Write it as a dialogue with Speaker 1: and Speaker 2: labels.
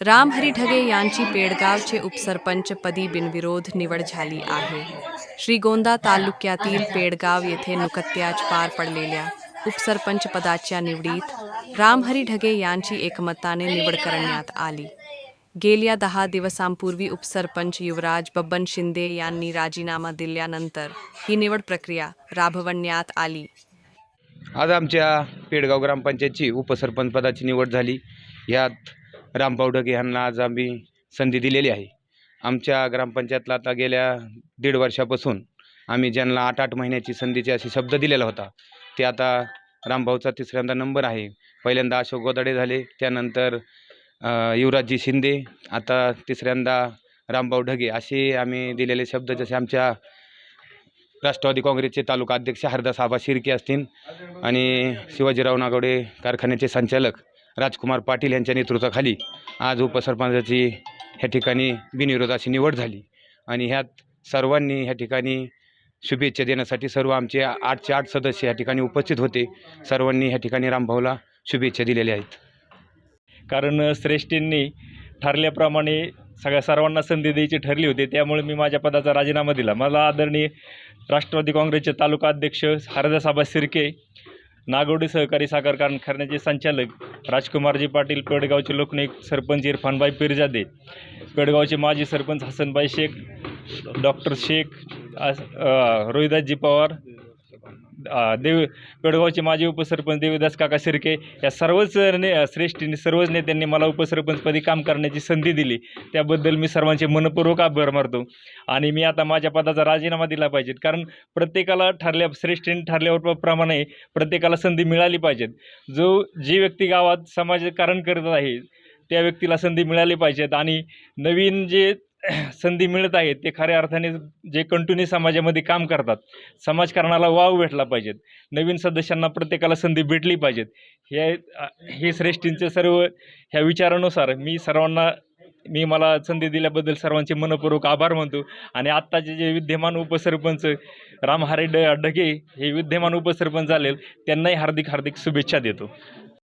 Speaker 1: रामहरी ढगे यांची पेडगावचे उपसरपंचपदी बिनविरोध निवड झाली आहे. श्रीगोंदा तालुक्यातील पेडगाव येथे नुकत्याच पार पडलेल्या उपसरपंच पदाच्या निवडीत रामहरी ढगे यांची एकमताने निवड करण्यात आली. गेल्या दहा दिवसांपूर्वी उपसरपंच युवराज बब्बन शिंदे यांनी राजीनामा दिल्यानंतर ही निवड प्रक्रिया राबवण्यात आली.
Speaker 2: आज आमच्या पेडगाव ग्रामपंचायतची उपसरपंच पदाची निवड झाली. यात रामभाऊ ढगे यांना आज आम्ही संधी दिलेली आहे. आमच्या ग्रामपंचायतला आता गेल्या दीड वर्षापासून आम्ही ज्यांना आठ आठ महिन्याची संधीचे असे शब्द दिलेला होता ते आता रामभाऊचा तिसऱ्यांदा नंबर आहे. पहिल्यांदा अशोक गोदाडे झाले त्यानंतर युवराजजी शिंदे आता तिसऱ्यांदा रामभाऊ ढगे असे आम्ही दिलेले शब्द जसे आमच्या राष्ट्रवादी काँग्रेसचे तालुका अध्यक्ष हरदास आबा शिर्के असतील आणि शिवाजीराव नागवडे कारखान्याचे संचालक राजकुमार पाटील यांच्या नेतृत्वाखाली आज उपसरपंचाची ह्या ठिकाणी बिनविरोध अशी निवड झाली. आणि ह्यात सर्वांनी ह्या ठिकाणी शुभेच्छा देण्यासाठी सर्व आमचे आठचे आठ सदस्य ह्या ठिकाणी उपस्थित होते. सर्वांनी ह्या ठिकाणी रामभाऊला शुभेच्छा दिलेल्या आहेत.
Speaker 3: कारण श्रेष्ठींनी ठरल्याप्रमाणे सगळ्या सर्वांना संधी द्यायची ठरली होती. त्यामुळे मी माझ्या पदाचा राजीनामा दिला. मला आदरणीय राष्ट्रवादी काँग्रेसचे तालुका अध्यक्ष हरदासाबा सिरके नागवडी सहकारी साखर कारखान्याचे संचालक राजकुमारजी पाटील पेडगावचे लोकनायक सरपंच इरफानबाई पिरजादे पेडगावचे माजी सरपंच हसनबाई शेख डॉक्टर शेख आस- रोहिदासजी पवार देव पेडगावचे माजी उपसरपंच देवीदास काका शिर्के या सर्वच ने श्रेष्ठींनी सर्वच नेत्यांनी मला उपसरपंचपदी काम करण्याची संधी दिली. त्याबद्दल मी सर्वांचे मनपूर्वक आभार मानतो. आणि मी आता माझ्या पदाचा राजीनामा दिला पाहिजे. कारण प्रत्येकाला ठरल्या श्रेष्ठींनी ठरल्याप्रमाणे प्रत्येकाला संधी मिळाली पाहिजेत. जो जी व्यक्ती गावात समाजकारण करत आहे त्या व्यक्तीला संधी मिळाली पाहिजेत. आणि नवीन जे संधी मिळत आहेत ते खऱ्या अर्थाने जे कंटिन्यू समाजामध्ये काम करतात. समाजकारणाला वाव भेटला पाहिजेत. नवीन सदस्यांना प्रत्येकाला संधी भेटली पाहिजेत. हे हे श्रेष्ठींचे सर्व ह्या विचारानुसार मी सर्वांना मी मला संधी दिल्याबद्दल सर्वांचे मनपूर्वक आभार मानतो. आणि आत्ताचे जे विद्यमान उपसरपंच रामहारे ड ढगे हे विद्यमान उपसरपंच झाले त्यांनाही हार्दिक हार्दिक शुभेच्छा देतो.